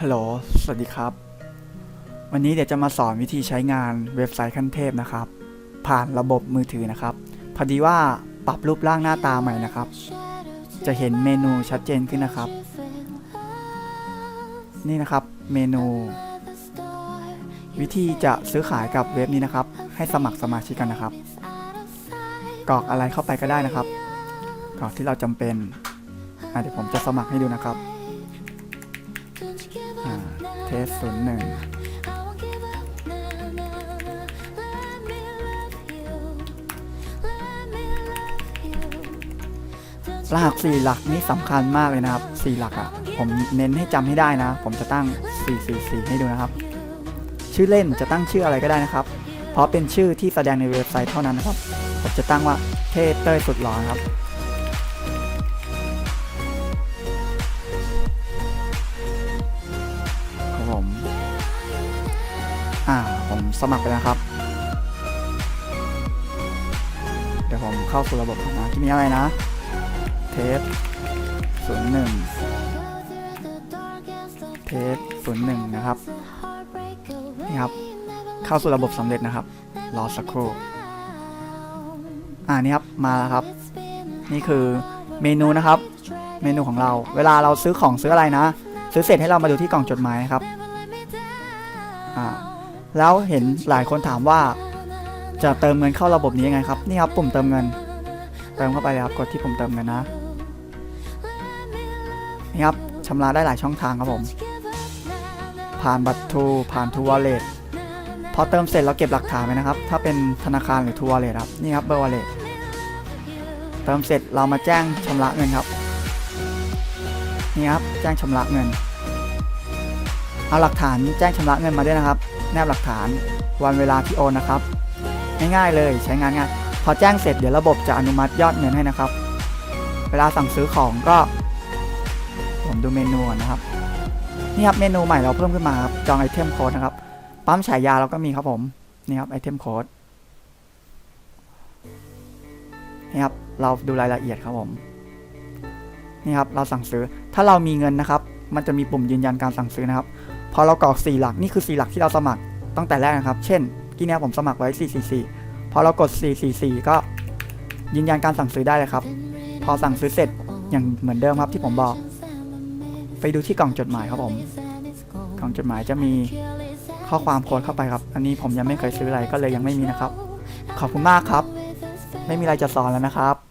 ฮัลโหล สวัสดีครับ วันนี้เดี๋ยวจะมาสอนวิธีใช้งานเว็บไซต์ขั้นเทพนะครับ ผ่านระบบมือถือนะครับ พอดีว่าปรับรูปร่างหน้าตาใหม่นะครับ จะเห็นเมนูชัดเจนขึ้นนะครับ นี่นะครับเมนู วิธีจะซื้อขายกับเว็บนี้นะครับ ให้สมัครสมาชิกกันนะครับ กรอกอะไรเข้าไปก็ได้นะครับ กรอกที่เราจำเป็นเดี๋ยวผมจะสมัครให้ดูนะครับ อ่าเทสศูนย์หนึ่งรหัสสี่หลักนี่สำคัญมากเลยนะครับสี่หลักอะ่ะผมเน้นให้จำให้ได้นะ ผมจะตั้ง 444 ให้ดูนะครับ ชื่อเล่นจะตั้งชื่ออะไรก็ได้นะครับ เพราะเป็นชื่อที่แสดงในเว็บไซต์เท่านั้นนะครับ ผมจะตั้งว่าเทเต้ยสุดหล่อครับ สมัครไปแล้วครับ เดี๋ยวผมเข้าสู่ระบบก่อนนะที่นี้อะไรนะ เทสศูนย์หนึ่งเทสศูนย์หนึ่งนะครับ นี่ครับ เข้าสู่ระบบสำเร็จนะครับ รอสักครู่ อ่านี่ครับ มาแล้วครับ นี่คือเมนูนะครับ เมนูของเรา เวลาเราซื้อของซื้ออะไรนะ ซื้อเสร็จให้เรามาดูที่กล่องจดหมายครับ อ่า แล้วเห็นหลายคนถามว่า จะเติมเงินเข้าระบบนี้ยังไงครับ นี่ครับปุ่มเติมเงิน เติมเข้าไปเลยครับ กดที่ปุ่มเติมเงินนะ นี่ครับชำระได้หลายช่องทางครับผม ผ่านบัตรทูผ่านทูวอลเล็ตพอเติมเสร็จเราเก็บหลักฐานไว้นะครับ ถ้าเป็นธนาคารหรือทูวอลเล็ตครับ นี่ครับเบอร์วอลเล็ตเติมเสร็จเรามาแจ้งชำระเงินครับ นี่ครับแจ้งชำระเงิน เอาหลักฐานแจ้งชำระเงินมาด้วยนะครับ แนบหลักฐาน วันเวลาที่โอนนะครับ ง่ายๆเลยใช้งานง่ายพอแจ้งเสร็จเดี๋ยวระบบจะอนุมัติยอดเงินให้นะครับ เวลาสั่งซื้อของก็ ผมดูเมนูนะครับนี่ครับเมนูใหม่เราเพิ่มขึ้นมาครับจองไอเทมโค้ดนะครับปั๊มฉายาเราก็มีครับผมนี่ครับไอเทมโค้ดนี่ครับเราดูรายละเอียดครับผมนี่ครับเราสั่งซื้อถ้าเรามีเงินนะครับ มันจะมีปุ่มยืนยันการสั่งซื้อนะครับ พอเรากรอก 4 หลักนี่คือ 4 หลักที่เราสมัครตั้งแต่แรกนะครับ เช่นกี้เนี้ยผมสมัครไว้ 444 พอเรากด 444 ก็ยืนยันการสั่งซื้อได้เลยครับ พอสั่งซื้อเสร็จอย่างเหมือนเดิมครับที่ผมบอก ไปดูที่กล่องจดหมายครับผม กล่องจดหมายจะมีข้อความโค้ดเข้าไปครับ อันนี้ผมยังไม่เคยซื้ออะไรก็เลยยังไม่มีนะครับ ขอบคุณมากครับ ไม่มีอะไรจะสอนแล้วนะครับ